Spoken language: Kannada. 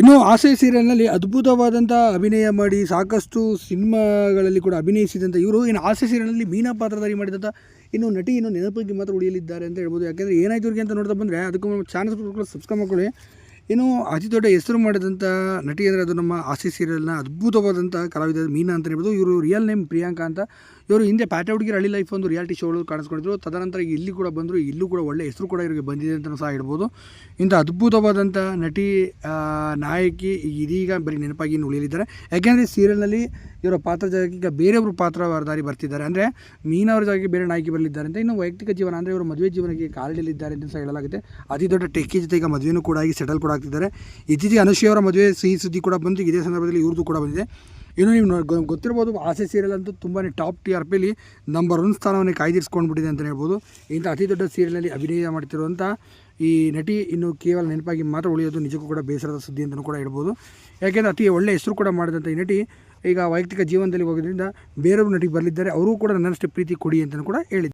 ಇನ್ನು ಆಸೆ ಸೀರಿಯಲ್ನಲ್ಲಿ ಅದ್ಭುತವಾದಂಥ ಅಭಿನಯ ಮಾಡಿ ಸಾಕಷ್ಟು ಸಿನಿಮಾಗಳಲ್ಲಿ ಕೂಡ ಅಭಿನಯಿಸಿದಂಥ ಇವರು. ಇನ್ನು ಆಸೆ ಸೀರಿಯಲ್ನಲ್ಲಿ ಮೀನಾ ಪಾತ್ರಧಾರಿ ಮಾಡಿದಂಥ ಇನ್ನು ನಟಿ ಇನ್ನು ನೆನಪಿಗೆ ಮಾತ್ರ ಉಳಿಯಲಿದ್ದಾರೆ ಅಂತ ಹೇಳ್ಬೋದು. ಯಾಕೆಂದರೆ ಏನಾಯ್ತು ಇವ್ರಿಗೆ ಅಂತ ನೋಡ್ತಾ ಬಂದರೆ ಅದಕ್ಕೂ ಚಾನಲ್ಸ್ ಸಬ್ಸ್ಕ್ರೈಬ್ ಮಾಡ್ಕೊಳ್ಳಿ. ಇನ್ನು ಅತಿ ದೊಡ್ಡ ಹೆಸರು ಮಾಡಿದಂಥ ನಟಿ ಅಂದರೆ ಅದು ನಮ್ಮ ಆಸಿ ಸೀರಿಯಲ್ನ ಅದ್ಭುತವಾದಂಥ ಕಲಾವಿದ ಮೀನಾ ಅಂತ ಹೇಳ್ಬೋದು. ಇವರು ರಿಯಲ್ ನೇಮ್ ಪ್ರಿಯಾಂಕಾ ಅಂತ. ಇವರು ಹಿಂದೆ ಪ್ಯಾಟೆ ಹುಡುಗಿರ ಹಳ್ಳಿ ಲೈಫ್ ಒಂದು ರಿಯಾಲಿಟಿ ಶೋಗಳು ಕಾಣಿಸ್ಕೊಂಡಿದ್ರು. ತದನಂತರ ಇಲ್ಲಿ ಕೂಡ ಬಂದರು. ಇಲ್ಲೂ ಕೂಡ ಒಳ್ಳೆ ಹೆಸರು ಕೂಡ ಇವರಿಗೆ ಬಂದಿದೆ ಅಂತ ಸಹ ಹೇಳ್ಬೋದು. ಇಂಥ ಅದ್ಭುತವಾದಂಥ ನಟಿ ನಾಯಕಿ ಇದೀಗ ಬರೀ ನೆನಪಾಗಿ ಇನ್ನು ಉಳಿಯಲಿದ್ದಾರೆ. ಯಾಕೆಂದರೆ ಸೀರಿಯಲ್ನಲ್ಲಿ ಇವರ ಪಾತ್ರ ಜಾಗಕ್ಕೆ ಈಗ ಬೇರೆಯವರು ಪಾತ್ರವಾರದಾರಿ ಬರ್ತಿದ್ದಾರೆ. ಅಂದರೆ ಮೀನವರ ಜಾಗಕ್ಕೆ ಬೇರೆ ನಾಯಕಿ ಬರಲಿದ್ದಾರೆ ಅಂತ. ಇನ್ನು ವೈಯಕ್ತಿಕ ಜೀವನ ಅಂದರೆ ಇವರು ಮದುವೆ ಜೀವನಕ್ಕೆ ಕಾಲಿಡಲಿದ್ದಾರೆ ಅಂತ ಸಹ ಹೇಳಲಾಗುತ್ತೆ. ಅತಿ ದೊಡ್ಡ ಟೆಕ್ಕಿ ಜೊತೆ ಈಗ ಮದುವೆನೂ ಕೂಡ ಆಗಿ ಸೆಟಲ್ ಕೂಡ ಆಗ್ತಿದ್ದಾರೆ ಇತ್ತೀಚೆಗೆ ಅನುಶ್ರೀ ಅವರ ಮದುವೆ ಸಿಹಿ ಸುದ್ದಿ ಕೂಡ ಬಂದು ಇದೇ ಸಂದರ್ಭದಲ್ಲಿ ಇವ್ರದ್ದು ಕೂಡ ಬಂದಿದೆ. ಇನ್ನು ನೀವು ಗೊತ್ತಿರ್ಬೋದು, ಆಸೆ ಸೀರಿಯಲ್ ಅಂತೂ ತುಂಬಾ ಟಾಪ್ ಟಿ ಆರ್ ಪಿಲಿ ನಂಬರ್ ಒನ್ ಸ್ಥಾನವನ್ನು ಕಾಯ್ದಿರಿಸ್ಕೊಂಡ್ಬಿಟ್ಟಿದೆ ಅಂತಲೇ ಹೇಳ್ಬೋದು. ಇಂಥ ಅತಿ ದೊಡ್ಡ ಸೀರಿಯಲ್ನಲ್ಲಿ ಅಭಿನಯ ಮಾಡ್ತಿರುವಂಥ ಈ ನಟಿ ಇನ್ನು ಕೇವಲ ನೆನಪಾಗಿ ಮಾತ್ರ ಉಳಿಯೋದು ನಿಜಕ್ಕೂ ಕೂಡ ಬೇಸರದ ಸುದ್ದಿ ಅಂತಲೂ ಕೂಡ ಹೇಳ್ಬೋದು. ಯಾಕೆಂದರೆ ಅತಿ ಒಳ್ಳೆಯ ಹೆಸರು ಕೂಡ ಮಾಡಿದಂಥ ಈ ನಟಿ ಈಗ ವೈಯಕ್ತಿಕ ಜೀವನದಲ್ಲಿ ಹೋಗೋದ್ರಿಂದ ಬೇರೆಯವರು ನಟಿಗೆ ಬರಲಿದ್ದಾರೆ. ಅವರೂ ಕೂಡ ನನ್ನಷ್ಟೇ ಪ್ರೀತಿ ಕೊಡಿ ಅಂತಲೂ ಕೂಡ ಹೇಳಿದ್ದಾರೆ